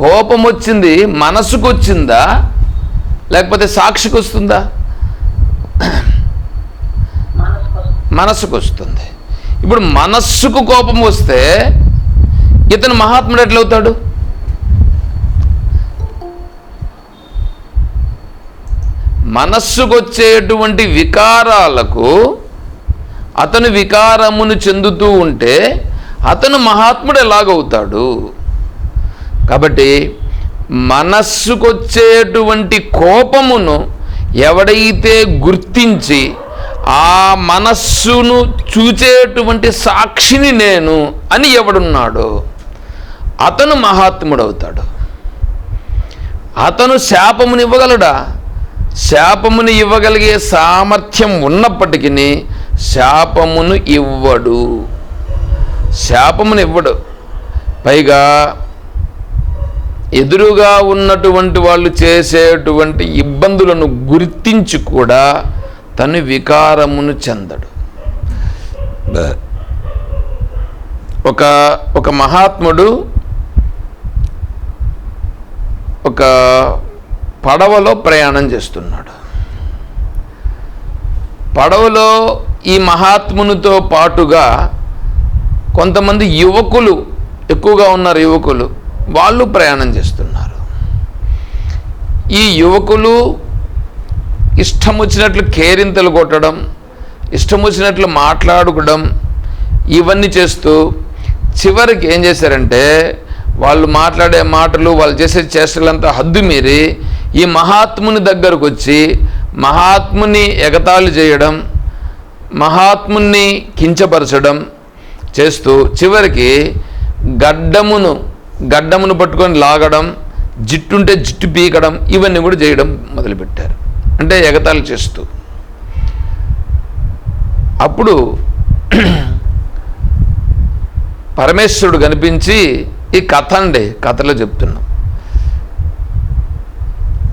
కోపం వచ్చింది మనసుకు వచ్చిందా లేకపోతే సాక్షికి వస్తుందా మనసుకు వస్తుంది. ఇప్పుడు మనస్సుకు కోపం వస్తే ఇతను మహాత్ముడు ఎట్లవుతాడు? మనస్సుకు వచ్చేటువంటి వికారాలకు అతను వికారమును చెందుతూ ఉంటే అతను మహాత్ముడు ఎలాగవుతాడు? కాబట్టి మనస్సుకొచ్చేటువంటి కోపమును ఎవడైతే గుర్తించి ఆ మనస్సును చూచేటువంటి సాక్షిని నేను అని ఎవడున్నాడో అతను మహాత్ముడవుతాడు. అతను శాపముని ఇవ్వగలడా? శాపముని ఇవ్వగలిగే సామర్థ్యం ఉన్నప్పటికీ శాపమును ఇవ్వడు. శాపమును ఇవ్వడు. పైగా ఎదురుగా ఉన్నటువంటి వాళ్ళు చేసేటువంటి ఇబ్బందులను గుర్తించి కూడా తను వికారమును చెందడు. ఒక ఒక మహాత్ముడు ఒక పడవలో ప్రయాణం చేస్తున్నాడు. పడవలో ఈ మహాత్మునితో పాటుగా కొంతమంది యువకులు ఎక్కువగా ఉన్నారు యువకులు వాళ్ళు ప్రయాణం చేస్తున్నారు. ఈ యువకులు ఇష్టం వచ్చినట్లు కేరింతలు కొట్టడం ఇష్టం వచ్చినట్లు మాట్లాడుకోవడం ఇవన్నీ చేస్తూ చివరికి ఏం చేశారంటే వాళ్ళు మాట్లాడే మాటలు వాళ్ళు చేసే చేష్టలంతా హద్దు మీరి ఈ మహాత్ముని దగ్గరకు వచ్చి మహాత్ముని ఎగతాళి చేయడం మహాత్ముని కించపరచడం చేస్తూ చివరికి గడ్డమును గడ్డమును పట్టుకొని లాగడం జిట్టుంటే జిట్టు పీకడం ఇవన్నీ కూడా చేయడం మొదలుపెట్టారు. అంటే ఎగతాళి చేస్తూ. అప్పుడు పరమేశ్వరుడు కనిపించి ఈ కథ అండి కథలో చెప్తున్నాం.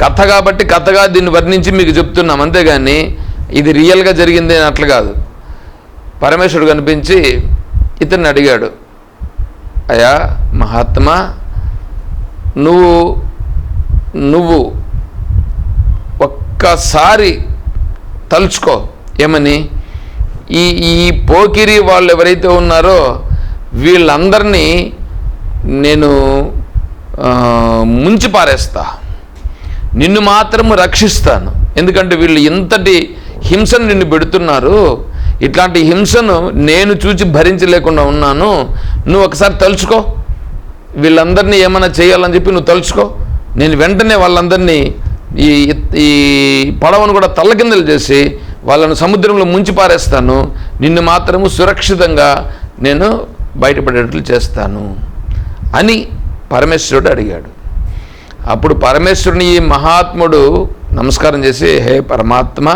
కథ కాబట్టి కథగా దీన్ని వర్ణించి మీకు చెప్తున్నాం అంతేగాని ఇది రియల్గా జరిగింది అని అట్లా కాదు. పరమేశ్వరుడు కనిపించి ఇతన్ని అడిగాడు అయ్యా మహాత్మా నువ్వు నువ్వు ఒక్కసారి తలుచుకో. ఏమని? ఈ ఈ పోకిరి వాళ్ళు ఎవరైతే ఉన్నారో వీళ్ళందరినీ నేను ముంచి పారేస్తా. నిన్ను మాత్రము రక్షిస్తాను. ఎందుకంటే వీళ్ళు ఇంతటి హింసను నిన్ను పెడుతున్నారు. ఇట్లాంటి హింసను నేను చూచి భరించలేకుండా ఉన్నాను. నువ్వు ఒకసారి తలుచుకో. వీళ్ళందరినీ ఏమైనా చేయాలని చెప్పి నువ్వు తలుచుకో. నేను వెంటనే వాళ్ళందరినీ ఈ ఈ పడవను కూడా తల్లకిందలు చేసి వాళ్ళను సముద్రంలో ముంచి పారేస్తాను. నిన్ను మాత్రము సురక్షితంగా నేను బయటపడేట్లు చేస్తాను అని పరమేశ్వరుడు అడిగాడు. అప్పుడు పరమేశ్వరుని ఈ మహాత్ముడు నమస్కారం చేసి హే పరమాత్మ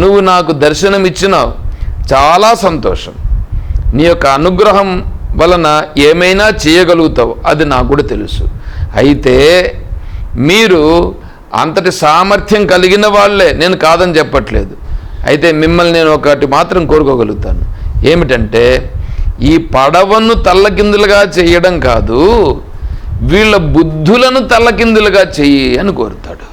నువ్వు నాకు దర్శనం ఇచ్చినావు చాలా సంతోషం. నీ యొక్క అనుగ్రహం వలన ఏమైనా చేయగలుగుతావు? అది నాకు కూడా తెలుసు. అయితే మీరు అంతటి సామర్థ్యం కలిగిన వాళ్ళే. నేను కాదని చెప్పట్లేదు. అయితే మిమ్మల్ని నేను ఒకటి మాత్రం కోరుకోగలుగుతాను. ఏమిటంటే ఈ పడవను తల్లకిందులుగా చేయడం కాదు వీళ్ళ బుద్ధులను తల్లకిందులుగా చెయ్యి అని కోరుతాడు.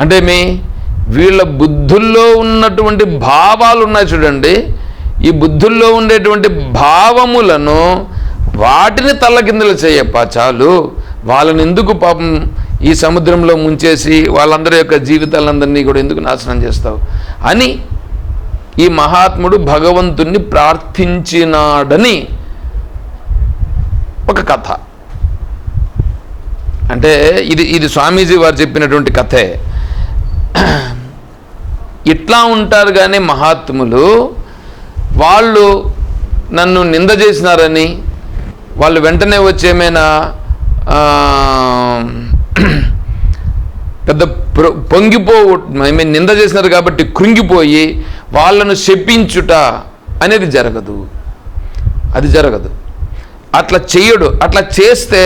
అంటే మీ వీళ్ళ బుద్ధుల్లో ఉన్నటువంటి భావాలు ఉన్నాయి చూడండి. ఈ బుద్ధుల్లో ఉండేటువంటి భావములను వాటిని తల్లకిందులు చేయప్ప చాలు. వాళ్ళని ఎందుకు పాపం ఈ సముద్రంలో ముంచేసి వాళ్ళందరి యొక్క జీవితాలందరినీ కూడా ఎందుకు నాశనం చేస్తావు? అని ఈ మహాత్ముడు భగవంతుణ్ణి ప్రార్థించినాడని ఒక కథ. అంటే ఇది ఇది స్వామీజీ వారు చెప్పినటువంటి కథే. ఇట్లా ఉంటారు కానీ మహాత్ములు వాళ్ళు నన్ను నింద చేసినారని వాళ్ళు వెంటనే వచ్చేమైనా పెద్ద పొంగిపో ఐ మీన్ నింద చేసినారు కాబట్టి కృంగిపోయి వాళ్ళను శపించుట అనేది జరగదు. అది జరగదు. అట్లా చేయడు అట్లా చేస్తే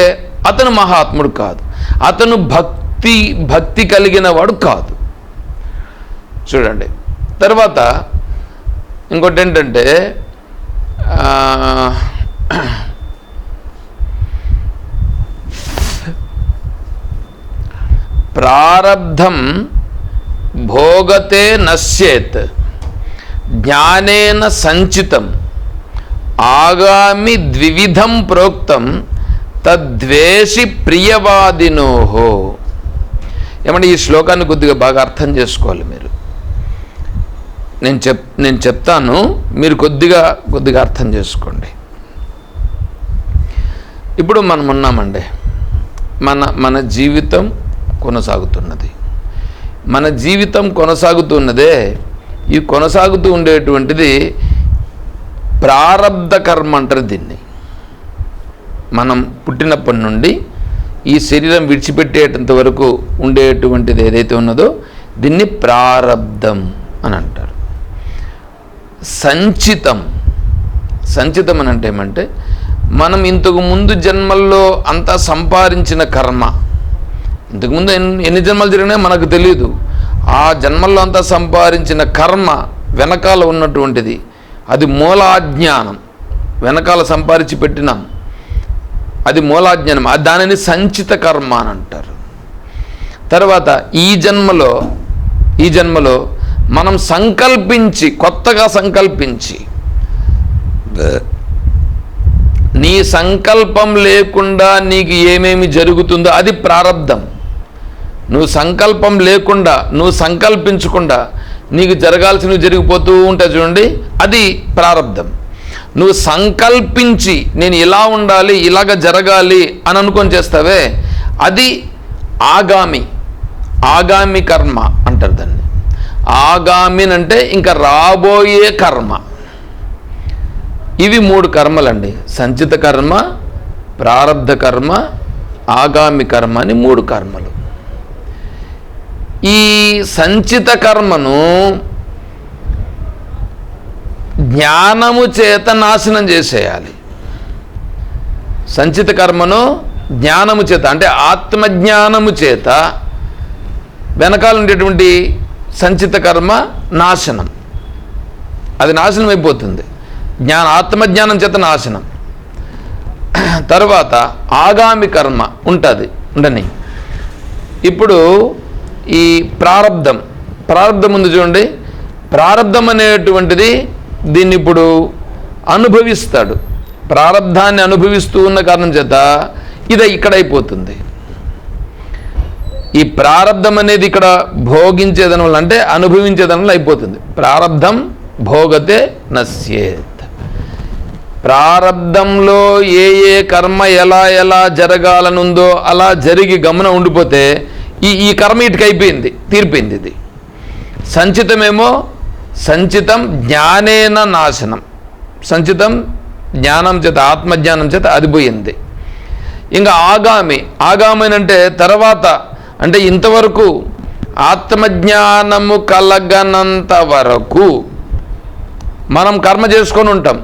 అతను మహాత్ముడు కాదు. అతను భక్తి భక్తి కలిగిన వాడు కాదు. చూడండి. తర్వాత ఇంకోటి ఏంటంటే ప్రారబ్ధం భోగతే నశ్యేత్ జ్ఞానేన సంచితం ఆగామి ద్విధం ప్రోక్తం తద్వేషి ప్రియవాదినోహో ఏమంటే ఈ శ్లోకాన్ని కొద్దిగా బాగా అర్థం చేసుకోవాలి మీరు. నేను చెప్ నేను చెప్తాను మీరు కొద్దిగా కొద్దిగా అర్థం చేసుకోండి. ఇప్పుడు మనం ఉన్నామండి. మన మన జీవితం కొనసాగుతున్నది. మన జీవితం కొనసాగుతున్నదే ఈ కొనసాగుతూ ఉండేటువంటిది ప్రారబ్ధ కర్మ అంటారు దీన్ని. మనం పుట్టినప్పటి నుండి ఈ శరీరం విడిచిపెట్టేటంత వరకు ఉండేటువంటిది ఏదైతే ఉన్నదో దీన్ని ప్రారబ్ధం అని అంటారు. సంచితం. సంచితం అని అంటే ఏమంటే మనం ఇంతకు ముందు జన్మల్లో అంతా సంపాదించిన కర్మ. ఇంతకుముందు ఎన్ని ఎన్ని జన్మలు జరిగినాయో మనకు తెలియదు ఆ జన్మల్లో అంతా సంపాదించిన కర్మ వెనకాల ఉన్నటువంటిది. అది మూలాజ్ఞానం. వెనకాల సంపాదించి పెట్టినాం. అది మూలాజ్ఞానం. దానిని సంచిత కర్మ అని అంటారు. తర్వాత ఈ జన్మలో ఈ జన్మలో మనం సంకల్పించి కొత్తగా సంకల్పించి నీ సంకల్పం లేకుండా నీకు ఏమేమి జరుగుతుందో అది ప్రారంధం నువ్వు సంకల్పం లేకుండా నువ్వు సంకల్పించకుండా నీకు జరగాల్సినవి జరిగిపోతూ ఉంటాయి చూడండి అది ప్రారంధం నువ్వు సంకల్పించి నేను ఇలా ఉండాలి ఇలాగ జరగాలి అని అనుకొని చేస్తావే అది ఆగామి ఆగామి కర్మ అంటారు దాన్ని. ఆగామిన్ అంటే ఇంకా రాబోయే కర్మ. ఇవి మూడు కర్మలండి. సంచిత కర్మ ప్రారబ్ధ కర్మ ఆగామి కర్మ అని మూడు కర్మలు. ఈ సంచిత కర్మను జ్ఞానము చేత నాశనం చేసేయాలి. సంచిత కర్మను జ్ఞానము చేత అంటే ఆత్మజ్ఞానము చేత వెనకాల ఉండేటువంటి సంచిత కర్మ నాశనం. అది నాశనం అయిపోతుంది. జ్ఞాన ఆత్మజ్ఞానం చేత నాశనం. తర్వాత ఆగామి కర్మ ఉంటుంది ఉండని. ఇప్పుడు ఈ ప్రారంధం ప్రారంధం ఉంది చూడండి. ప్రారంధం అనేటువంటిది దీన్ని ఇప్పుడు అనుభవిస్తాడు. ప్రారంధాన్ని అనుభవిస్తూ ఉన్న కారణం చేత ఇది ఇక్కడ అయిపోతుంది. ఈ ప్రారంధం అనేది ఇక్కడ భోగించేదనం వల్ల అంటే అనుభవించేదనంలో వల్ల అయిపోతుంది. ప్రారంధం భోగతే నశ్యేత్. ప్రారంధంలో ఏ ఏ కర్మ ఎలా ఎలా జరగాలనుందో అలా జరిగి గమనం ఉండిపోతే ఈ ఈ కర్మ ఇటుకు అయిపోయింది తీరిపోయింది ఇది. సంచితమేమో సంచితం జ్ఞానేన నాశనం. సంచితం జ్ఞానం చేత ఆత్మజ్ఞానం చేత అదిపోయింది ఇంకా ఆగామి ఆగామి. అంటే తర్వాత అంటే ఇంతవరకు ఆత్మజ్ఞానము కలగనంత వరకు మనం కర్మ చేసుకొని ఉంటాం.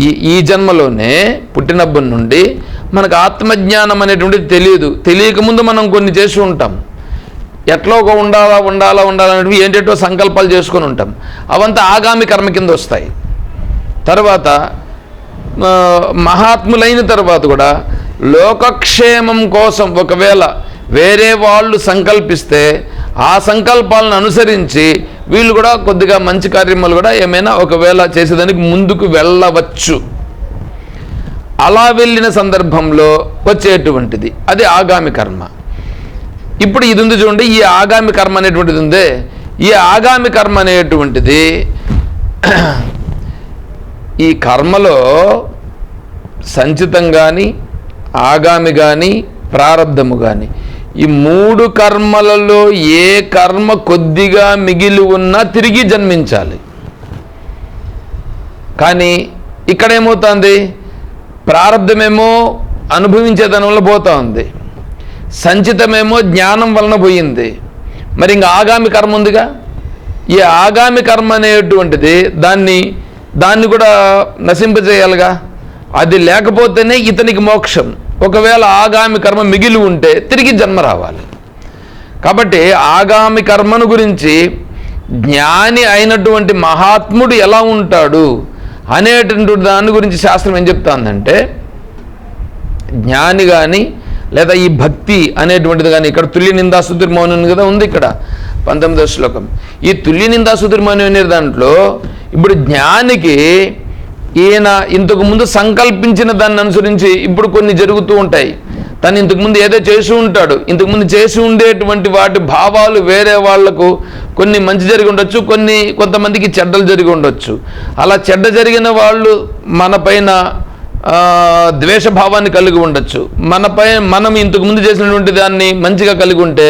ఈ ఈ జన్మలోనే పుట్టినప్పటి నుండి మనకు ఆత్మజ్ఞానం అనేటువంటిది తెలియదు. తెలియకముందు మనం కొన్ని చేసి ఉంటాం. ఎట్లా ఒక ఉండాలా ఉండాలా ఉండాలనేవి ఏంటేటో సంకల్పాలు చేసుకొని ఉంటాం. అవంతా ఆగామి కర్మ కింద వస్తాయి. తర్వాత మహాత్ములైన తర్వాత కూడా లోకక్షేమం కోసం ఒకవేళ వేరే వాళ్ళు సంకల్పిస్తే ఆ సంకల్పాలను అనుసరించి వీళ్ళు కూడా కొద్దిగా మంచి కార్యములు కూడా ఏమైనా ఒకవేళ చేసేదానికి ముందుకు వెళ్ళవచ్చు. అలా వెళ్ళిన సందర్భంలో వచ్చేటువంటిది. అది ఆగామి కర్మ. ఇప్పుడు ఇది ఉంది చూడండి ఈ ఆగామి కర్మ అనేటువంటిది ఉందే. ఈ ఆగామి కర్మ అనేటువంటిది ఈ కర్మలో సంచితం కానీ ఆగామి కానీ ప్రారంధము కానీ ఈ మూడు కర్మలలో ఏ కర్మ కొద్దిగా మిగిలి ఉన్నా తిరిగి జన్మించాలి. కానీ ఇక్కడ ఏమవుతుంది ప్రారంధమేమో అనుభవించే దాని వల్ల పోతా ఉంది సంచితమేమో జ్ఞానం వలన పోయింది. మరి ఇంకా ఆగామి కర్మ ఉందిగా? ఈ ఆగామి కర్మ అనేటువంటిది దాన్ని దాన్ని కూడా నశింపజేయాలిగా? అది లేకపోతేనే ఇతనికి మోక్షం. ఒకవేళ ఆగామి కర్మ మిగిలి ఉంటే తిరిగి జన్మ రావాలి. కాబట్టి ఆగామి కర్మను గురించి జ్ఞాని అయినటువంటి మహాత్ముడు ఎలా ఉంటాడు అనేటువంటి దాని గురించి శాస్త్రం ఏం చెప్తాందంటే జ్ఞాని కానీ లేదా ఈ భక్తి అనేటువంటిది కానీ ఇక్కడ తుల్య నిందాసుతుర్ మౌనం కదా ఉంది ఇక్కడ పంతొమ్మిదో శ్లోకం. ఈ తుల్య నిందాసుతుర్ మౌనం అనే దాంట్లో ఇప్పుడు జ్ఞానికి ఈయన ఇంతకు ముందు సంకల్పించిన దాన్ని అనుసరించి ఇప్పుడు కొన్ని జరుగుతూ ఉంటాయి. తను ఇంతకుముందు ఏదో చేసి ఉంటాడు. ఇంతకుముందు చేసి ఉండేటువంటి వాటి భావాలు వేరే వాళ్ళకు కొన్ని మంచి జరిగి ఉండొచ్చు కొన్ని కొంతమందికి చెడ్డలు జరిగి ఉండొచ్చు. అలా చెడ్డ జరిగిన వాళ్ళు మన పైన ద్వేషభావాన్ని కలిగి ఉండొచ్చు. మనపై మనం ఇంతకుముందు చేసినటువంటి దాన్ని మంచిగా కలిగి ఉంటే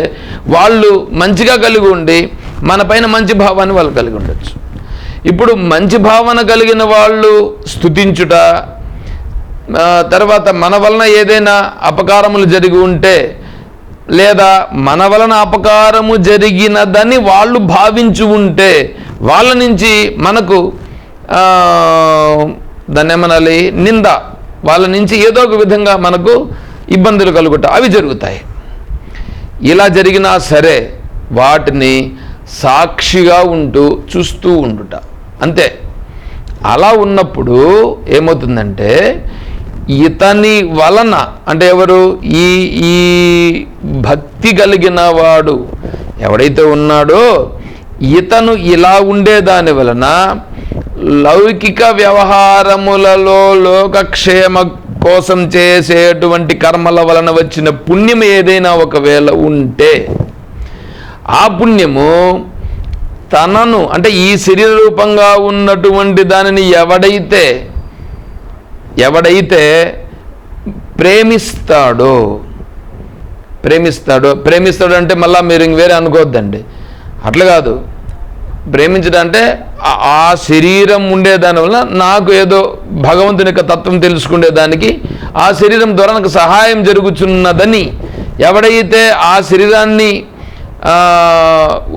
వాళ్ళు మంచిగా కలిగి ఉండి మన పైన మంచి భావాన్ని వాళ్ళు కలిగి ఉండొచ్చు. ఇప్పుడు మంచి భావన కలిగిన వాళ్ళు స్థుతించుట తర్వాత మన వలన ఏదైనా అపకారములు జరిగి ఉంటే లేదా మన వలన అపకారము జరిగినదని వాళ్ళు భావించి ఉంటే వాళ్ళ నుంచి మనకు దాన్ని ఏమనాలి? నింద. వాళ్ళ నుంచి ఏదో ఒక విధంగా మనకు ఇబ్బందులు కలుగుట అవి జరుగుతాయి. ఇలా జరిగినా సరే వాటిని సాక్షిగా ఉంటూ చూస్తూ ఉండుట. అంతే. అలా ఉన్నప్పుడు ఏమవుతుందంటే ఇతని వలన అంటే ఎవరు? ఈ ఈ భక్తి కలిగిన వాడు ఎవడైతే ఉన్నాడో ఇతను ఇలా ఉండేదాని వలన లౌకిక వ్యవహారములలో లోకక్షేమ కోసం చేసేటువంటి కర్మల వలన వచ్చిన పుణ్యం ఏదైనా ఒకవేళ ఉంటే ఆ పుణ్యము తనను అంటే ఈ శరీర రూపంగా ఉన్నటువంటి దానిని ఎవడైతే ఎవడైతే ప్రేమిస్తాడో ప్రేమిస్తాడో ప్రేమిస్తాడు అంటే మళ్ళీ మీరు ఇంక వేరే అనుకోవద్దండి. అట్లా కాదు. ప్రేమించడం అంటే ఆ- శరీరం ఉండేదాని వల్ల నాకు ఏదో భగవంతుని యొక్క తత్వం తెలుసుకునేదానికి ఆ శరీరం ద్వారా నాకు సహాయం జరుగుతున్నదని ఎవడైతే ఆ శరీరాన్ని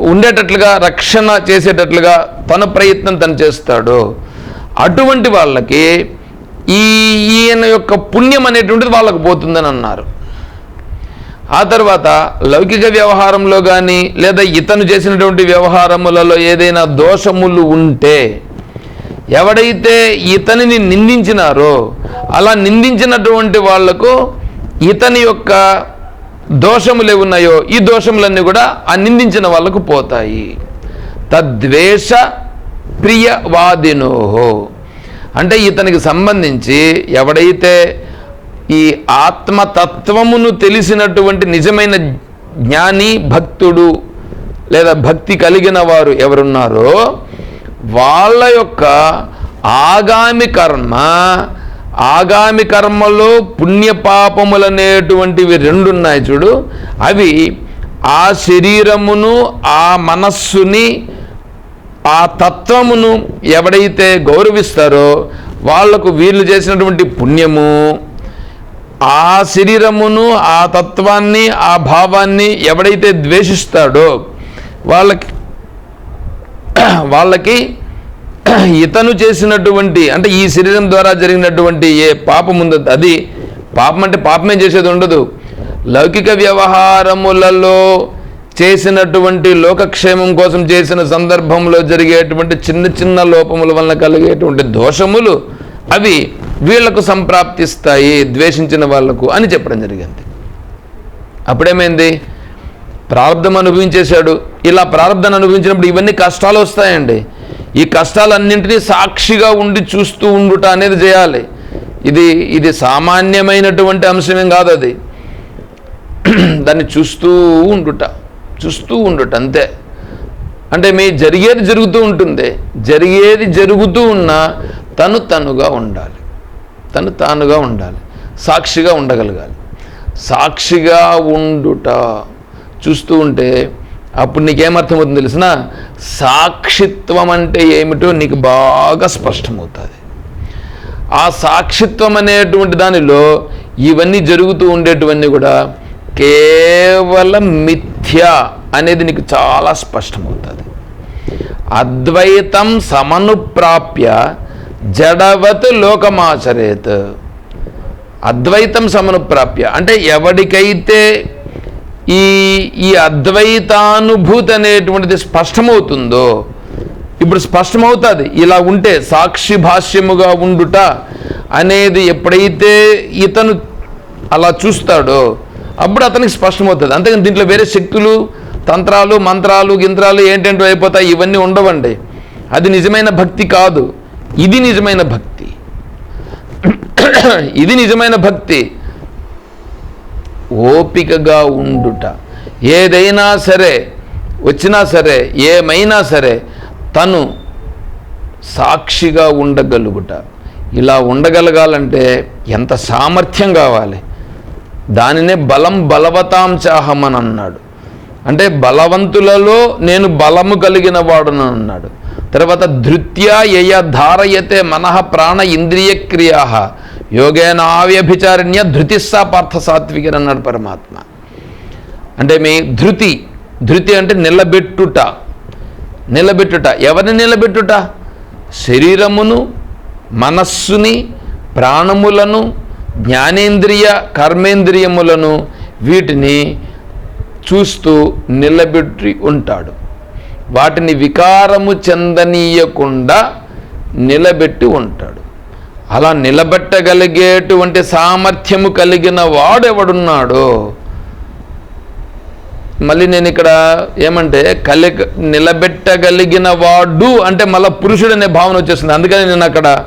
ఉండేటట్లుగా రక్షణ చేసేటట్లుగా తన ప్రయత్నం తను చేస్తాడు. అటువంటి వాళ్ళకి ఈ ఈయన యొక్క పుణ్యం అనేటువంటిది వాళ్ళకు పోతుందని అన్నారు. ఆ తర్వాత లౌకిక వ్యవహారంలో కానీ లేదా ఇతను చేసినటువంటి వ్యవహారములలో ఏదైనా దోషములు ఉంటే ఎవడైతే ఇతనిని నిందించినారో అలా నిందించినటువంటి వాళ్ళకు ఇతని యొక్క దోషములు ఉన్నాయో ఈ దోషములన్నీ కూడా ఆ నిందించిన వాళ్ళకు పోతాయి. తద్వేష ప్రియవాదినోహో. అంటే ఇతనికి సంబంధించి ఎవడైతే ఈ ఆత్మతత్వమును తెలిసినటువంటి నిజమైన జ్ఞాని భక్తుడు లేదా భక్తి కలిగిన వారు ఎవరున్నారో వాళ్ళ యొక్క ఆగామి కర్మ ఆగామి కర్మలో పుణ్యపాపములనేటువంటివి రెండు ఉన్నాయి చూడు. అవి ఆ శరీరమును ఆ మనస్సుని ఆ తత్వమును ఎవడైతే గౌరవిస్తారో వాళ్ళకు వీళ్ళు చేసినటువంటి పుణ్యము ఆ శరీరమును ఆ తత్వాన్ని ఆ భావాన్ని ఎవడైతే ద్వేషిస్తాడో వాళ్ళకి వాళ్ళకి ఇతను చేసినటువంటి అంటే ఈ శరీరం ద్వారా జరిగినటువంటి ఏ పాపం ఉందో అది పాపం అంటే పాపమే చేసేది ఉండదు. లౌకిక వ్యవహారములలో చేసినటువంటి లోకక్షేమం కోసం చేసిన సందర్భంలో జరిగేటువంటి చిన్న చిన్న లోపముల వలన కలిగేటువంటి దోషములు అవి వీళ్ళకు సంప్రాప్తిస్తాయి ద్వేషించిన వాళ్ళకు అని చెప్పడం జరిగింది. అప్పుడేమైంది? ప్రారంధం అనుభవించేశాడు. ఇలా ప్రారంధాన్ని అనుభవించినప్పుడు ఇవన్నీ కష్టాలు వస్తాయండి. ఈ కష్టాలన్నింటినీ సాక్షిగా ఉండి చూస్తూ ఉండుట అనేది చేయాలి. ఇది ఇది సామాన్యమైనటువంటి అంశమేం కాదు అది. దాన్ని చూస్తూ ఉండుట చూస్తూ ఉండుట అంతే. అంటే మీ జరిగేది జరుగుతూ ఉంటుంది. జరిగేది జరుగుతూ ఉన్నా తను తనుగా ఉండాలి. తను తానుగా ఉండాలి. సాక్షిగా ఉండగలగాలి. సాక్షిగా ఉండుట. చూస్తూ ఉంటే అప్పుడు నీకేమర్థమవుతుంది తెలిసినా? సాక్షిత్వం అంటే ఏమిటో నీకు బాగా స్పష్టమవుతుంది. ఆ సాక్షిత్వం అనేటువంటి దానిలో ఇవన్నీ జరుగుతూ ఉండేటివన్నీ కూడా కేవలం మిథ్య అనేది నీకు చాలా స్పష్టమవుతుంది. అద్వైతం సమనుప్రాప్య జడవత్ లోకమాచరేత్. అద్వైతం సమనుప్రాప్య అంటే ఎవడికైతే ఈ ఈ అద్వైతానుభూతి అనేటువంటిది స్పష్టమవుతుందో ఇప్పుడు స్పష్టమవుతుంది. ఇలా ఉంటే సాక్షి భాష్యముగా ఉండుట అనేది ఎప్పుడైతే ఇతను అలా చూస్తాడో అప్పుడు అతనికి స్పష్టమవుతుంది. అంతేకాని దీంట్లో వేరే శక్తులు తంత్రాలు మంత్రాలు గింత్రాలు ఏంటంటూ అయిపోతాయి ఇవన్నీ ఉండవండి. అది నిజమైన భక్తి కాదు. ఇది నిజమైన భక్తి. ఇది నిజమైన భక్తి. ఓపికగా ఉండుట. ఏదైనా సరే వచ్చినా సరే ఏమైనా సరే తను సాక్షిగా ఉండగలుగుట. ఇలా ఉండగలగాలంటే ఎంత సామర్థ్యం కావాలి? దానినే బలం బలవతాం అన్నాడు అంటే బలవంతులలో నేను బలము కలిగిన వాడును అన్నాడు తర్వాత ధృత్యా యయ ధారయతే మనః ప్రాణ ఇంద్రియ క్రియా యోగేనావ్యభిచారిణ్య ధృతిస్సా పార్థ సాత్వికన్ అన్నాడు పరమాత్మ. అంటే మీ ధృతి ధృతి అంటే నిలబెట్టుట నిలబెట్టుట. ఎవరిని నిలబెట్టుట? శరీరమును మనస్సుని ప్రాణములను జ్ఞానేంద్రియ కర్మేంద్రియములను వీటిని చూస్తూ నిలబెట్టి ఉంటాడు. వాటిని వికారము చెందనీయకుండా నిలబెట్టి ఉంటాడు. అలా నిలబెట్టగలిగేటువంటి సామర్థ్యము కలిగిన వాడెవడున్నాడో? మళ్ళీ నేను ఇక్కడ ఏమంటే కలి నిలబెట్టగలిగిన వాడు అంటే మళ్ళీ పురుషుడు అనే భావన వచ్చేస్తుంది. అందుకని నేను అక్కడ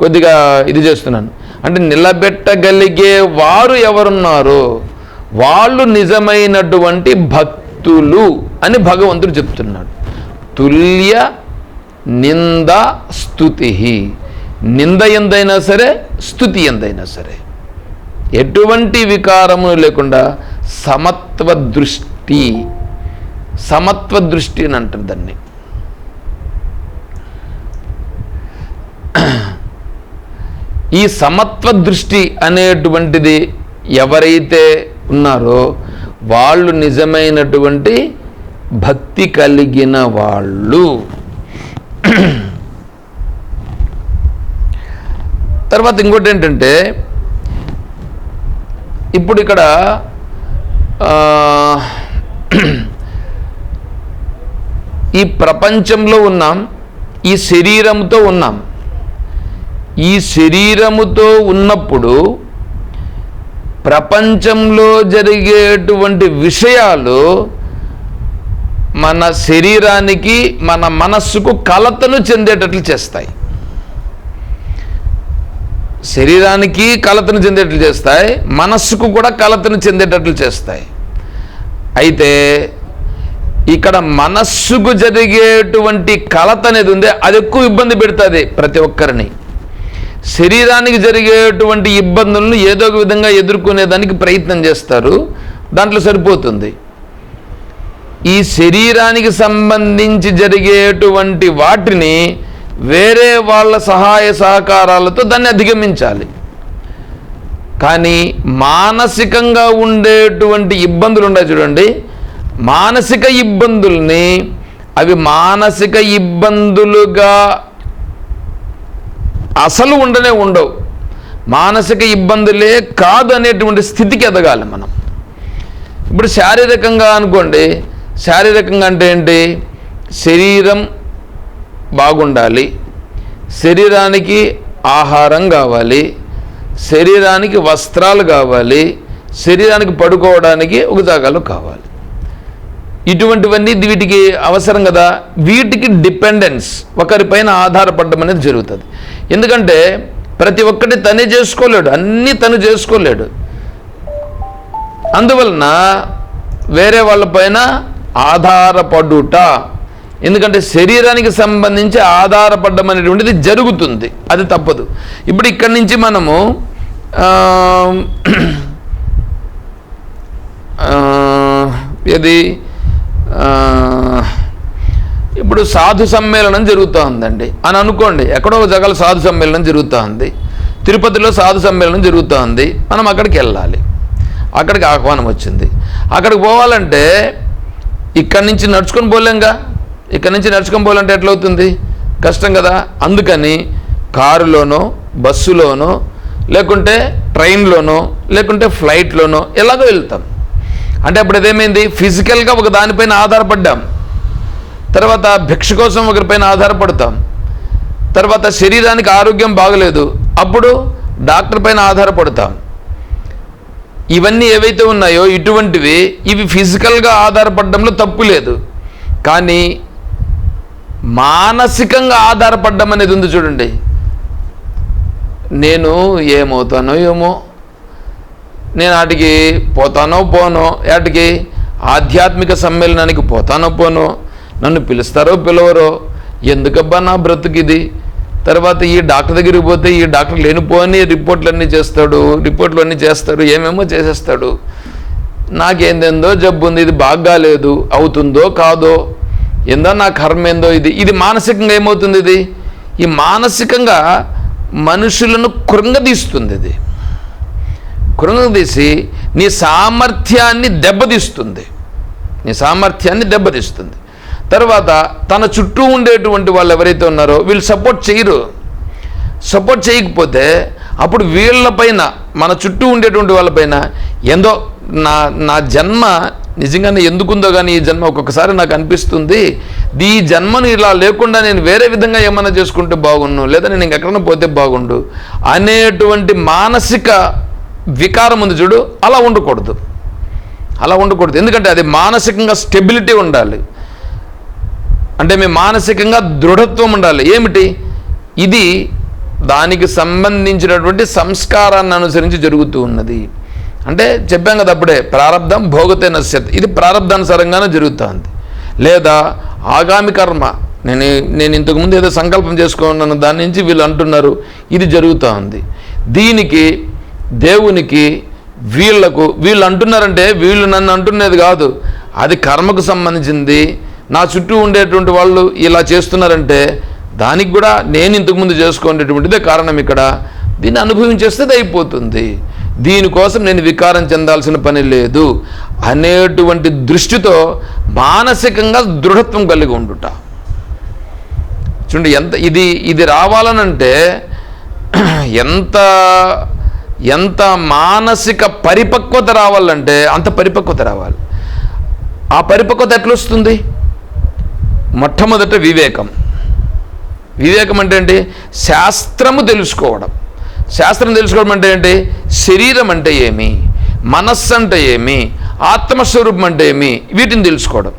కొద్దిగా ఇది చేస్తున్నాను. అంటే నిలబెట్టగలిగే వారు ఎవరున్నారు? వాళ్ళు నిజమైనటువంటి భక్తులు అని భగవంతుడు చెప్తున్నాడు. తుల్య నింద స్థుతి నింద ఎందైనా సరే స్థుతి ఎందైనా సరే. ఎటువంటి వికారము లేకుండా సమత్వ దృష్టి సమత్వ దృష్టి అని అంటారు దాన్ని. ఈ సమత్వ దృష్టి అనేటువంటిది ఎవరైతే ఉన్నారో వాళ్ళు నిజమైనటువంటి భక్తి కలిగిన వాళ్ళు. తర్వాత ఇంకోటి ఏంటంటే ఇప్పుడు ఇక్కడ ఈ ప్రపంచంలో ఉన్నాం ఈ శరీరంతో ఉన్నాం. ఈ శరీరముతో ఉన్నప్పుడు ప్రపంచంలో జరిగేటువంటి విషయాలు మన శరీరానికి మన మనస్సుకు కలతను చెందేటట్లు చేస్తాయి. శరీరానికి కలతను చెందేటట్లు చేస్తాయి మనస్సుకు కూడా కలతను చెందేటట్లు చేస్తాయి. అయితే ఇక్కడ మనస్సుకు జరిగేటువంటి కలత అనేది ఉంది అది ఎక్కువ ఇబ్బంది పెడుతుంది ప్రతి ఒక్కరిని. శరీరానికి జరిగేటువంటి ఇబ్బందులను ఏదో ఒక విధంగా ఎదుర్కొనేదానికి ప్రయత్నం చేస్తారు దాంట్లో సరిపోతుంది. ఈ శరీరానికి సంబంధించి జరిగేటువంటి వాటిని వేరే వాళ్ళ సహాయ సహకారాలతో దాన్ని అధిగమించాలి. కానీ మానసికంగా ఉండేటువంటి ఇబ్బందులు ఉన్నాయి చూడండి. మానసిక ఇబ్బందుల్ని అవి మానసిక ఇబ్బందులుగా అసలు ఉండనే ఉండవు. మానసిక ఇబ్బందులే కాదు అనేటువంటి స్థితికి ఎదగాలి మనం. ఇప్పుడు శారీరకంగా అనుకోండి. శారీరకంగా అంటే ఏంటి? శరీరం బాగుండాలి. శరీరానికి ఆహారం కావాలి. శరీరానికి వస్త్రాలు కావాలి. శరీరానికి పడుకోవడానికి ఒక కావాలి. ఇటువంటివన్నీ వీటికి అవసరం కదా. వీటికి డిపెండెన్స్ ఒకరిపైన ఆధారపడడం అనేది జరుగుతుంది. ఎందుకంటే ప్రతి ఒక్కటి తనే చేసుకోలేడు అన్నీ తను చేసుకోలేడు. అందువలన వేరే వాళ్ళపైన ఆధారపడుట ఎందుకంటే శరీరానికి సంబంధించి ఆధారపడడం అనేటువంటిది జరుగుతుంది. అది తప్పదు. ఇప్పుడు ఇక్కడి నుంచి మనము ఇది ఇప్పుడు సాధు సమ్మేళనం జరుగుతూ ఉందండి. అని అనుకోండి ఎక్కడో ఒక జగల సాధు సమ్మేళనం జరుగుతూ ఉంది. తిరుపతిలో సాధు సమ్మేళనం జరుగుతూ ఉంది. మనం అక్కడికి వెళ్ళాలి. అక్కడికి ఆహ్వానం వచ్చింది. అక్కడికి పోవాలంటే ఇక్కడి నుంచి నడుచుకొని పోలేంగా? ఇక్కడి నుంచి నడుచుకొని పోవాలంటే ఎట్లవుతుంది? కష్టం కదా. అందుకని కారులోనో బస్సులోనో లేకుంటే ట్రైన్లోనో లేకుంటే ఫ్లైట్లోనో ఎలాగో వెళ్తాం. అంటే అప్పుడు అదేమైంది? ఫిజికల్గా ఒక దానిపైన ఆధారపడ్డాం. తర్వాత భిక్ష కోసం ఒకరిపైన ఆధారపడతాం. తర్వాత శరీరానికి ఆరోగ్యం బాగలేదు. అప్పుడు డాక్టర్ పైన ఆధారపడతాం. ఇవన్నీ ఏవైతే ఉన్నాయో ఇటువంటివి ఇవి ఫిజికల్గా ఆధారపడడంలో తప్పు లేదు. కానీ మానసికంగా ఆధారపడ్డం అనేది ఉంది చూడండి. నేను ఏమవుతానో ఏమో నేను వాటికి పోతానో పోనో వాటికి ఆధ్యాత్మిక సమ్మేళనానికి పోతానో పోనో నన్ను పిలుస్తారో పిలవరో ఎందుకబ్బా నా బ్రతుకిది? తర్వాత ఈ డాక్టర్ దగ్గరికి పోతే ఈ డాక్టర్ లేనిపోని రిపోర్ట్లు అన్నీ చేస్తాడు రిపోర్ట్లు అన్నీ చేస్తాడు ఏమేమో చేసేస్తాడు. నాకేందేందో జబ్బు ఉంది ఇది బాగాలేదు అవుతుందో కాదో ఏందో నా కర్మ ఏందో ఇది. ఇది మానసికంగా ఏమవుతుంది ఇది? ఈ మానసికంగా మనుషులను కృంగదీస్తుంది ఇది. కృంగదీసి నీ సామర్థ్యాన్ని దెబ్బతీస్తుంది. నీ సామర్థ్యాన్ని దెబ్బతీస్తుంది. తర్వాత తన చుట్టూ ఉండేటువంటి వాళ్ళు ఎవరైతే ఉన్నారో వీళ్ళు సపోర్ట్ చేయరు. సపోర్ట్ చేయకపోతే అప్పుడు వీళ్ళపైన మన చుట్టూ ఉండేటువంటి వాళ్ళపైన ఏందో నా నా జన్మ నిజంగానే ఎందుకుందో కానీ ఈ జన్మ ఒక్కొక్కసారి నాకు అనిపిస్తుంది. ఈ జన్మను ఇలా లేకుండా నేను వేరే విధంగా ఏమైనా చేసుకుంటే బాగుండు? లేదా నేను ఇంకెక్కడైనా పోతే బాగుండు? అనేటువంటి మానసిక వికారం ఉంది చూడు అలా ఉండకూడదు. అలా ఉండకూడదు. ఎందుకంటే అది మానసికంగా స్టెబిలిటీ ఉండాలి. అంటే మీ మానసికంగా దృఢత్వం ఉండాలి. ఏమిటి? ఇది దానికి సంబంధించినటువంటి సంస్కారాన్ని అనుసరించి జరుగుతూ ఉన్నది. అంటే చెప్పాం కదా అప్పుడే ప్రారంధం భోగతే నశ్యత్. ఇది ప్రారంధానుసారంగానే జరుగుతుంది. లేదా ఆగామి కర్మ. నేను నేను ఇంతకుముందు ఏదో సంకల్పం చేసుకున్నాను దాని నుంచి వీళ్ళు అంటున్నారు ఇది జరుగుతూ ఉంది దీనికి దేవునికి వీళ్ళకు వీళ్ళు అంటున్నారంటే వీళ్ళు నన్ను అంటున్నది కాదు. అది కర్మకు సంబంధించింది. నా చుట్టూ ఉండేటువంటి వాళ్ళు ఇలా చేస్తున్నారంటే దానికి కూడా నేను ఇంతకుముందు చేసుకునేటువంటిదే కారణం ఇక్కడ. దీన్ని అనుభవించేస్తే అది అయిపోతుంది. దీనికోసం నేను వికారం చెందాల్సిన పని లేదు. అనేటువంటి దృష్టితో మానసికంగా దృఢత్వం కలిగి ఉండుట. చూడండి ఎంత ఇది ఇది రావాలనంటే ఎంత ఎంత మానసిక పరిపక్వత రావాలంటే అంత పరిపక్వత రావాలి. ఆ పరిపక్వత ఎట్లా వస్తుంది మొట్టమొదట వివేకం. వివేకం అంటే ఏంటి? శాస్త్రము తెలుసుకోవడం. శాస్త్రం తెలుసుకోవడం అంటే ఏంటి? శరీరం అంటే ఏమి? మనస్సు అంటే ఏమి? ఆత్మస్వరూపం అంటే ఏమి? వీటిని తెలుసుకోవడం.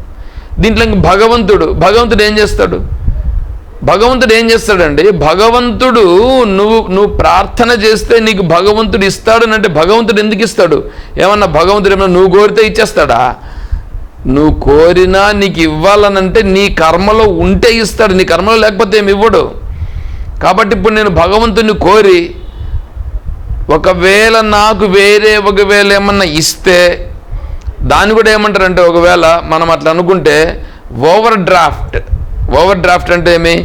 దీంట్లో భగవంతుడు భగవంతుడు ఏం చేస్తాడు? భగవంతుడు ఏం చేస్తాడండి? భగవంతుడు నువ్వు నువ్వు ప్రార్థన చేస్తే నీకు భగవంతుడు ఇస్తాడు అంటే భగవంతుడు ఎందుకు ఇస్తాడు? ఏమన్నా భగవంతుడు ఏమన్నా నువ్వు కోరితే ఇచ్చేస్తాడా? నువ్వు కోరినా నీకు ఇవ్వాలనంటే నీ కర్మలో ఉంటే ఇస్తాడు. నీ కర్మలో లేకపోతే ఏమి ఇవ్వడు. కాబట్టి ఇప్పుడు నేను భగవంతుని కోరి ఒకవేళ నాకు వేరే ఒకవేళ ఏమన్నా ఇస్తే దాన్ని కూడా ఏమంటారంటే ఒకవేళ మనం అట్లా అనుకుంటే ఓవర్ డ్రాఫ్ట్ ఓవర్ డ్రాఫ్ట్ అంటే ఏమి?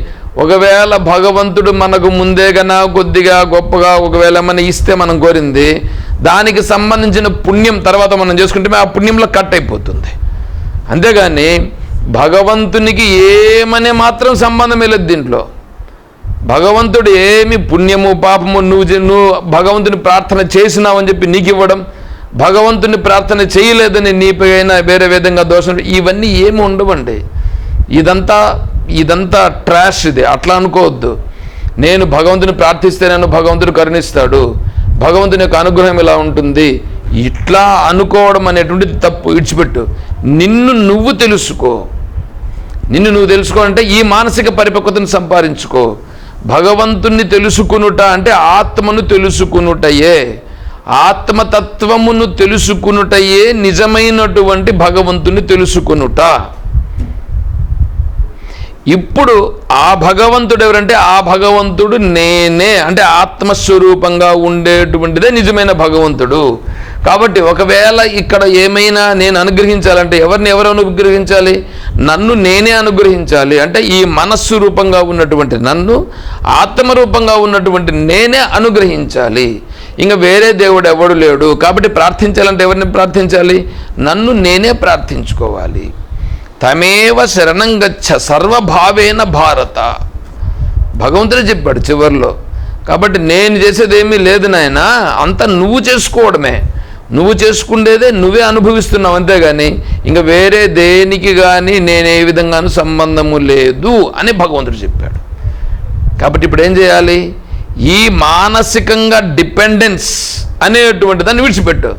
ఒకవేళ భగవంతుడు మనకు ముందే కన్నా కొద్దిగా గొప్పగా ఒకవేళ ఏమన్నా ఇస్తే మనం కోరింది దానికి సంబంధించిన పుణ్యం తర్వాత మనం చేసుకుంటే ఆ పుణ్యంలో కట్ అయిపోతుంది. అంతేగాని భగవంతునికి ఏమనే మాత్రం సంబంధం లేదు దీంట్లో. భగవంతుడు ఏమి పుణ్యము పాపము నువ్వు నువ్వు భగవంతుని ప్రార్థన చేసినావని చెప్పి నీకు ఇవ్వడం భగవంతుని ప్రార్థన చేయలేదని నీపైన వేరే విధంగా దోషం ఇవన్నీ ఏమి ఉండవండి. ఇదంతా ఇదంతా ట్రాష్ ఇది. అట్లా అనుకోవద్దు. నేను భగవంతుని ప్రార్థిస్తే నన్ను భగవంతుడు కరుణిస్తాడు. భగవంతుని యొక్క అనుగ్రహం ఇలా ఉంటుంది. ఇట్లా అనుకోవడం అనేటువంటిది తప్పు. ఇడిచిపెట్టు. నిన్ను నువ్వు తెలుసుకో. నిన్ను నువ్వు తెలుసుకోవాలంటే ఈ మానసిక పరిపక్వతను సంపాదించుకో. భగవంతుణ్ణి తెలుసుకునుట అంటే ఆత్మను తెలుసుకునుటయే. ఆత్మతత్వమును తెలుసుకునుటయే నిజమైనటువంటి భగవంతుని తెలుసుకునుట. ఇప్పుడు ఆ భగవంతుడు ఎవరంటే ఆ భగవంతుడు నేనే అంటే ఆత్మస్వరూపంగా ఉండేటువంటిదే నిజమైన భగవంతుడు. కాబట్టి ఒకవేళ ఇక్కడ ఏమైనా నేను అనుగ్రహించాలంటే ఎవరిని ఎవరు అనుగ్రహించాలి? నన్ను నేనే అనుగ్రహించాలి. అంటే ఈ మనస్సు రూపంగా ఉన్నటువంటి నన్ను ఆత్మరూపంగా ఉన్నటువంటి నేనే అనుగ్రహించాలి. ఇంకా వేరే దేవుడు ఎవడు లేడు. కాబట్టి ప్రార్థించాలంటే ఎవరిని ప్రార్థించాలి? నన్ను నేనే ప్రార్థించుకోవాలి. తమేవ శరణం గచ్చ సర్వభావేన భారత. భగవంతుడే చెప్పాడు చివరిలో. కాబట్టి నేను చేసేది ఏమీ లేదు నాయన. అంతా నువ్వు చేసుకోవడమే. నువ్వు చేసుకుండేదే నువ్వే అనుభవిస్తున్నావు అంతేగాని ఇంకా వేరే దేనికి కానీ నేను ఏ విధంగానూ సంబంధము లేదు అని భగవంతుడు చెప్పాడు. కాబట్టి ఇప్పుడు ఏం చేయాలి? ఈ మానసికంగా డిపెండెన్స్ అనేటువంటి దాన్ని విడిచిపెట్టు.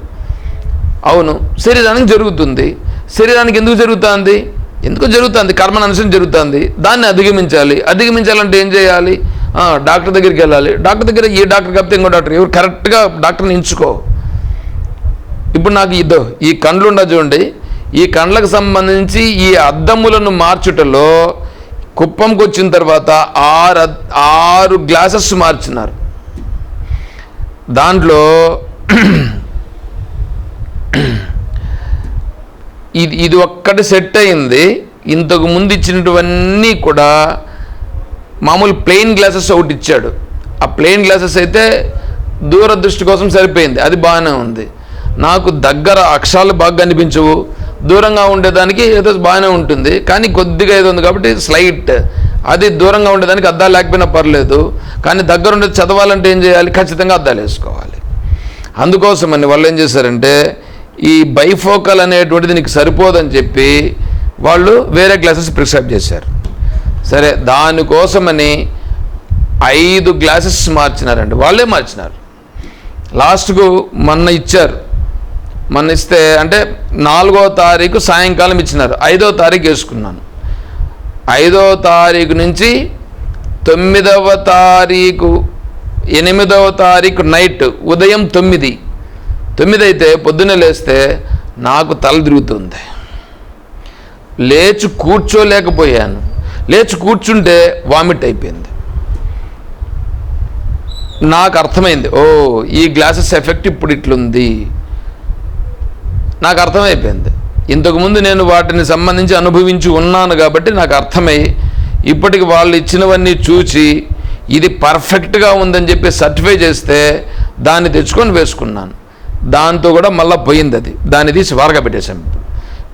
అవును శరీరానికి జరుగుతుంది. శరీరానికి ఎందుకు జరుగుతుంది? ఎందుకు జరుగుతుంది? కర్మ అనుసరించి జరుగుతుంది. దాన్ని అధిగమించాలి. అధిగమించాలంటే ఏం చేయాలి? డాక్టర్ దగ్గరికి వెళ్ళాలి. డాక్టర్ దగ్గర ఈ డాక్టర్ కాకపోతే ఇంకో డాక్టర్. ఎవరు కరెక్ట్గా డాక్టర్ని ఎంచుకో. ఇప్పుడు నాకు ఇదో ఈ కండ్లు ఉండదు చూడండి. ఈ కండ్లకు సంబంధించి ఈ అద్దములను మార్చుటలో కుప్పంకి వచ్చిన తర్వాత ఆరు అద్- ఆరు గ్లాసెస్ మార్చినారు. దాంట్లో ఇది ఇది ఒక్కటి సెట్ అయింది. ఇంతకు ముందు ఇచ్చినటువన్నీ కూడా మామూలు ప్లెయిన్ గ్లాసెస్ ఒకటి ఇచ్చాడు. ఆ ప్లెయిన్ గ్లాసెస్ అయితే దూరదృష్టి కోసం సరిపోయింది. అది బాగానే ఉంది. నాకు దగ్గర అక్షరాలు బాగా కనిపించవు. దూరంగా ఉండేదానికి ఏదో బాగానే ఉంటుంది. కానీ కొద్దిగా ఏదో ఉంది కాబట్టి స్లైట్ అది దూరంగా ఉండేదానికి అద్దాలు లేకపోయినా పర్లేదు. కానీ దగ్గర ఉండేది చదవాలంటే ఏం చేయాలి? ఖచ్చితంగా అద్దాలు వేసుకోవాలి. అందుకోసమని వాళ్ళు ఏం చేశారంటే ఈ బైఫోకల్ అనేటువంటిది నీకు సరిపోదని చెప్పి వాళ్ళు వేరే గ్లాసెస్ ప్రిస్క్రైబ్ చేశారు. సరే దానికోసమని ఐదు గ్లాసెస్ మార్చినారండి. వాళ్ళే మార్చినారు. లాస్ట్కు మొన్న ఇచ్చారు. మన ఇస్తే అంటే నాలుగో తారీఖు సాయంకాలం ఇచ్చినారు. ఐదో తారీఖు వేసుకున్నాను. ఐదో తారీఖు నుంచి తొమ్మిదవ తారీఖు ఎనిమిదవ తారీఖు నైట్ ఉదయం తొమ్మిది. తొమ్మిది అయితే పొద్దున్నే లేస్తే నాకు తల తిరుగుతుంది. లేచి కూర్చోలేకపోయాను. లేచి కూర్చుంటే వామిట్ అయిపోయింది. నాకు అర్థమైంది ఓ ఈ గ్లాసెస్ ఎఫెక్ట్ ఇప్పుడు ఇట్లుంది. నాకు అర్థమైపోయింది. ఇంతకుముందు నేను వాటిని సంబంధించి అనుభవించి ఉన్నాను కాబట్టి నాకు అర్థమై ఇప్పటికి వాళ్ళు ఇచ్చినవన్నీ చూసి ఇది పర్ఫెక్ట్గా ఉందని చెప్పి సర్టిఫై చేస్తే దాన్ని తెచ్చుకొని వేసుకున్నాను. దాంతో కూడా మళ్ళీ పోయింది అది. దాన్ని తీసి వారగా పెట్టేశాం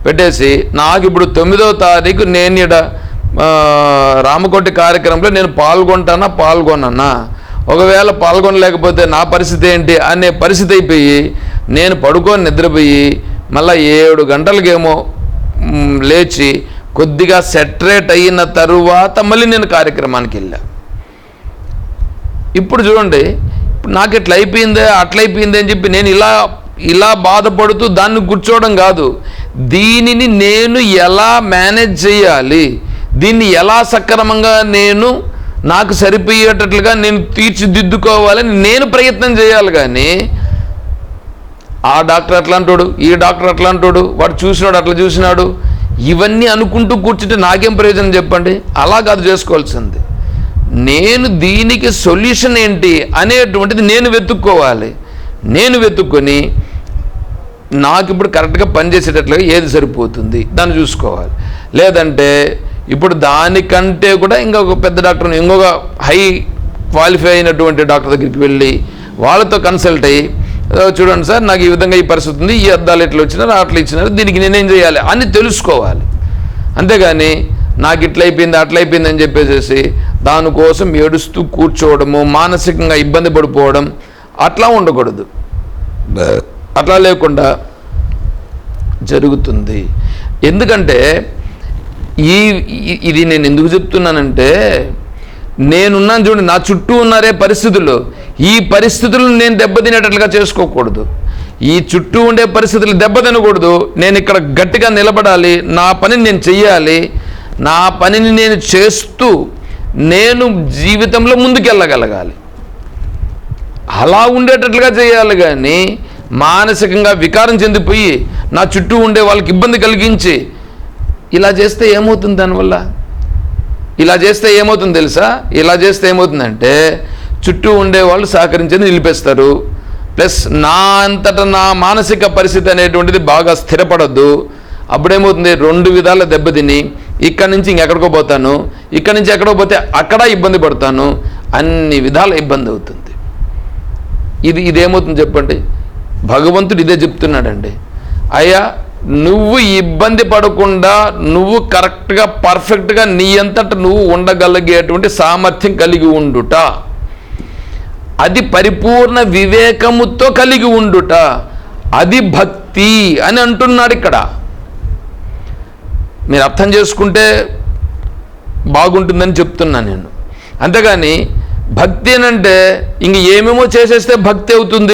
పెట్టేసి నాకు ఇప్పుడు తొమ్మిదో తారీఖు నేను ఇక్కడ రామకోటి కార్యక్రమంలో నేను పాల్గొంటానా పాల్గొనన్నా ఒకవేళ పాల్గొనలేకపోతే నా పరిస్థితి ఏంటి? అనే పరిస్థితి అయిపోయి నేను పడుకొని నిద్రపోయి మళ్ళీ ఏడు గంటలకేమో లేచి కొద్దిగా సెటరేట్ అయిన తరువాత మళ్ళీ నేను కార్యక్రమానికి వెళ్ళా. ఇప్పుడు చూడండి ఇప్పుడు నాకు ఇట్లా అయిపోయిందే అట్లయిపోయిందే అని చెప్పి నేను ఇలా ఇలా బాధపడుతూ దాన్ని కూర్చోవడం కాదు. దీనిని నేను ఎలా మేనేజ్ చేయాలి? దీన్ని ఎలా సక్రమంగా నేను నాకు సరిపోయేటట్లుగా నేను తీర్చిదిద్దుకోవాలని నేను ప్రయత్నం చేయాలి కానీ ఆ డాక్టర్ అట్లా అంటాడు? ఈ డాక్టర్ అట్లా అంటాడు? వాడు చూసినాడు అట్లా చూసినాడు. ఇవన్నీ అనుకుంటూ కూర్చుంటే నాకేం ప్రయోజనం చెప్పండి? అలా కాదు చేసుకోవాల్సింది. నేను దీనికి సొల్యూషన్ ఏంటి అనేటువంటిది నేను వెతుక్కోవాలి. నేను వెతుక్కొని నాకు ఇప్పుడు కరెక్ట్గా పనిచేసేటట్లుగా ఏది సరిపోతుంది? దాన్ని చూసుకోవాలి. లేదంటే ఇప్పుడు దానికంటే కూడా ఇంకొక పెద్ద డాక్టర్ ఇంకొక హై క్వాలిఫై అయినటువంటి డాక్టర్ దగ్గరికి వెళ్ళి వాళ్ళతో కన్సల్ట్ అయ్యి చూడండి సార్ నాకు ఈ విధంగా ఈ పరిస్థితి ఉంది ఈ అద్దాలు ఎట్లా వచ్చినారు అట్లా ఇచ్చినారు దీనికి నేనేం చేయాలి అని తెలుసుకోవాలి. అంతేగాని నాకు ఇట్లా అయిపోయింది అట్లా అయిపోయింది అని చెప్పేసి దానికోసం ఏడుస్తూ కూర్చోవడము మానసికంగా ఇబ్బంది పడిపోవడం అట్లా ఉండకూడదు. అట్లా లేకుండా జరుగుతుంది. ఎందుకంటే ఈ ఈ- ఇది నేను ఎందుకు చెప్తున్నానంటే నేనున్నాను చూడండి నా చుట్టూ ఉన్నారే పరిస్థితులు. ఈ పరిస్థితులను నేను దెబ్బతినేటట్లుగా చేసుకోకూడదు. ఈ చుట్టూ ఉండే పరిస్థితులు దెబ్బతినకూడదు. నేను ఇక్కడ గట్టిగా నిలబడాలి. నా పనిని నేను చెయ్యాలి. నా పనిని నేను చేస్తూ నేను జీవితంలో ముందుకెళ్ళగలగాలి. అలా ఉండేటట్లుగా చేయాలి కానీ మానసికంగా వికారం చెందిపోయి నా చుట్టూ ఉండే వాళ్ళకి ఇబ్బంది కలిగించి ఇలా చేస్తే ఏమవుతుంది దానివల్ల? ఇలా చేస్తే ఏమవుతుంది తెలుసా? ఇలా చేస్తే ఏమవుతుందంటే చుట్టూ ఉండే వాళ్ళు సహకరించేది నిలిపేస్తారు. ప్లస్ నా అంతటా నా మానసిక పరిస్థితి అనేటువంటిది బాగా స్థిరపడద్దు. అప్పుడేమవుతుంది? రెండు విధాల దెబ్బతిని ఇక్కడి నుంచి ఇంకెక్కడికో పోతాను. ఇక్కడి నుంచి ఎక్కడికో పోతే అక్కడ ఇబ్బంది పడతాను. అన్ని విధాల ఇబ్బంది అవుతుంది. ఇది ఇదేమవుతుంది చెప్పండి? భగవంతుడు ఇదే చెప్తున్నాడండి. అయ్యా నువ్వు ఇబ్బంది పడకుండా నువ్వు కరెక్ట్గా పర్ఫెక్ట్గా నీ అంతట నువ్వు ఉండగలిగేటువంటి సామర్థ్యం కలిగి ఉండుట. అది పరిపూర్ణ వివేకముతో కలిగి ఉండుట. అది భక్తి అని అంటున్నాడు ఇక్కడ. మీరు అర్థం చేసుకుంటే బాగుంటుందని చెప్తున్నా నేను. అంతేగాని భక్తి అంటే ఇంక ఏమేమో చేసేస్తే భక్తి అవుతుంది.